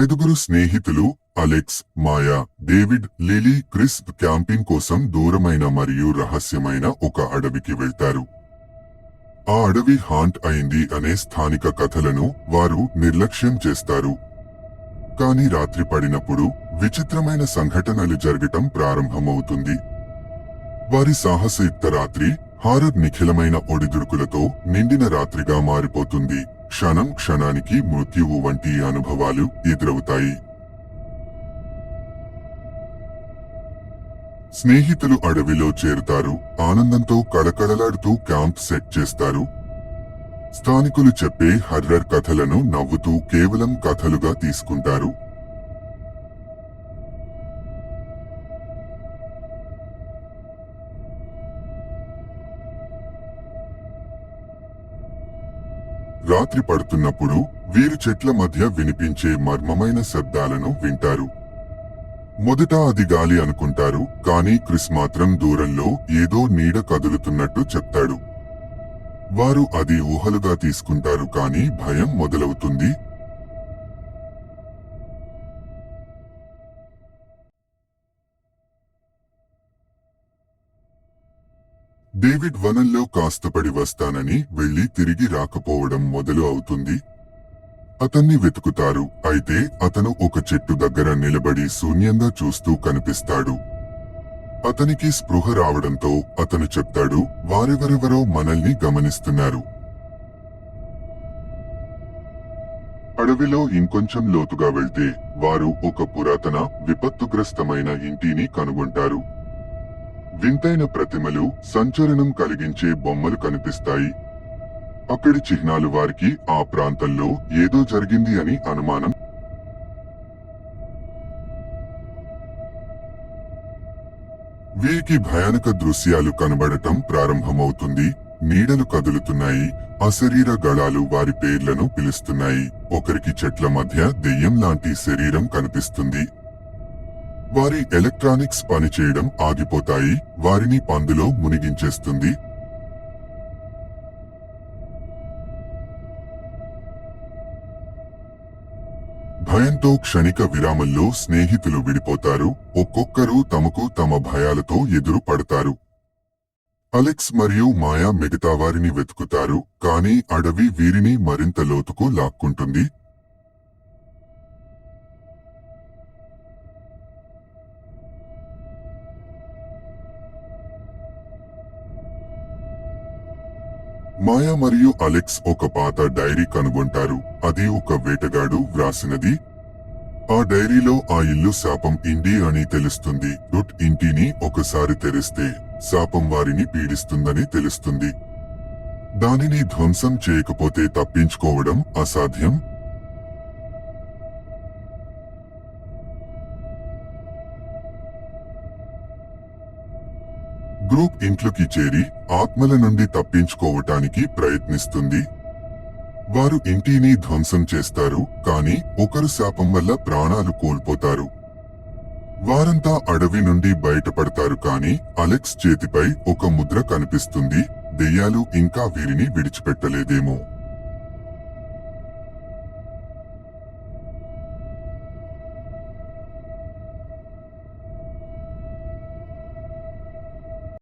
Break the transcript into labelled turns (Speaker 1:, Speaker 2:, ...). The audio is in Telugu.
Speaker 1: ఐదుగురు స్నేహితులు Alex Maya David Lily Chris camping కోసం దూరమైన మరియు రహస్యమైన ఒక అడవికి వెళ్తారు. ఆ అడవి హాంట్ అయింది అనే స్థానిక కథలను వారు నిర్లక్ష్యం చేస్తారు. కాని రాత్రి పడినప్పుడు విచిత్రమైన సంఘటనలు జరగటం ప్రారంభమవుతుంది. వారి సాహసయుక్త రాత్రి హారర్ నిఖిలమైన ఒడిదుడుకులతో నిండిన రాత్రిగా మారిపోతుంది. క్షణం క్షణానికి మృత్యువు వంటి అనుభవాలు ఎదురవుతాయి. స్నేహితులు అడవిలో చేరుతారు. ఆనందంతో కళకళలాడుతూ క్యాంప్ సెట్ చేస్తారు. స్థానికులు చెప్పే హర్రర్ కథలను నవ్వుతూ కేవలం కథలుగా తీసుకుంటారు. రాత్రి పడుతున్నప్పుడు వీరు చెట్ల మధ్య వినిపించే మర్మమైన శబ్దాలను వింటారు. మొదట అది గాలి అనుకుంటారు కానీ క్రిస్ మాత్రం దూరంలో ఏదో నీడ కదులుతున్నట్టు చెప్తాడు. వారు అది ఊహలుగా తీసుకుంటారు కానీ భయం మొదలవుతుంది. డేవిడ్ వనంలో కాస్తపడి వస్తానని వెళ్ళి తిరిగి రాకపోవడం మొదలు అవుతుంది. అతన్ని వెతుకుతారు. అయితే అతను ఒక చెట్టు దగ్గర నిలబడి శూన్యంగా చూస్తూ కనిపిస్తాడు. అతనికి స్పృహ రావడంతో అతను చెప్తాడు వారెవరెవరో మనల్ని గమనిస్తున్నారు. అడవిలో ఇంకొంచెం లోతుగా వెళ్తే వారు ఒక పురాతన విపత్తుగ్రస్తమైన ఇంటిని కనుగొంటారు. వింతైన ప్రతిమలు సంచలనం కలిగించే బొమ్మలు కనిపిస్తాయి. అక్కడి చిహ్నాలు వారికి ఆ ప్రాంతంలో ఏదో జరిగింది అని అనుమానం. వీరికి భయానక దృశ్యాలు కనబడటం ప్రారంభమవుతుంది. నీడలు కదులుతున్నాయి. అశరీర గళాలు వారి పేర్లను పిలుస్తున్నాయి. ఒకరికి చెట్ల మధ్య దెయ్యం లాంటి శరీరం కనిపిస్తుంది. వారి ఎలక్ట్రానిక్స్ పనిచేయడం ఆగిపోతాయి వారిని పందులో మునిగించేస్తుంది. భయంతో క్షణిక విరామంలో స్నేహితులు విడిపోతారు ఒక్కొక్కరు తమకు తమ భయాలతో ఎదురు పడతారు అలెక్స్ మరియు మాయా మిగతా వారిని వెతుకుతారు కానీ అడవి వీరిని మరింత లోతుకు లాక్కుంటుంది. మాయా మరియు అలెక్స్ ఒక పాత డైరీ కనుగొంటారు. అది ఒక వేటగాడు వ్రాసినది. ఆ డైరీలో ఆ ఇల్లు శాపం ఇండి అని తెలుస్తుంది. డుట్ ఇంటిని ఒకసారి తెరిస్తే శాపం వారిని పీడిస్తుందని తెలుస్తుంది. దానిని ధ్వంసం చేయకపోతే తప్పించుకోవడం అసాధ్యం. గ్రూప్ ఇంట్లోకి చేరి ఆత్మల నుండి తప్పించుకోవటానికి ప్రయత్నిస్తుంది. వారు ఇంటిని ధ్వంసం చేస్తారు కానీ ఒకరు శాపం వల్ల ప్రాణాలు కోల్పోతారు. వారంతా అడవి నుండి బయటపడతారు కానీ అలెక్స్ చేతిపై ఒక ముద్ర కనిపిస్తుంది. దెయ్యాలు ఇంకా వీరిని విడిచిపెట్టలేదేమో.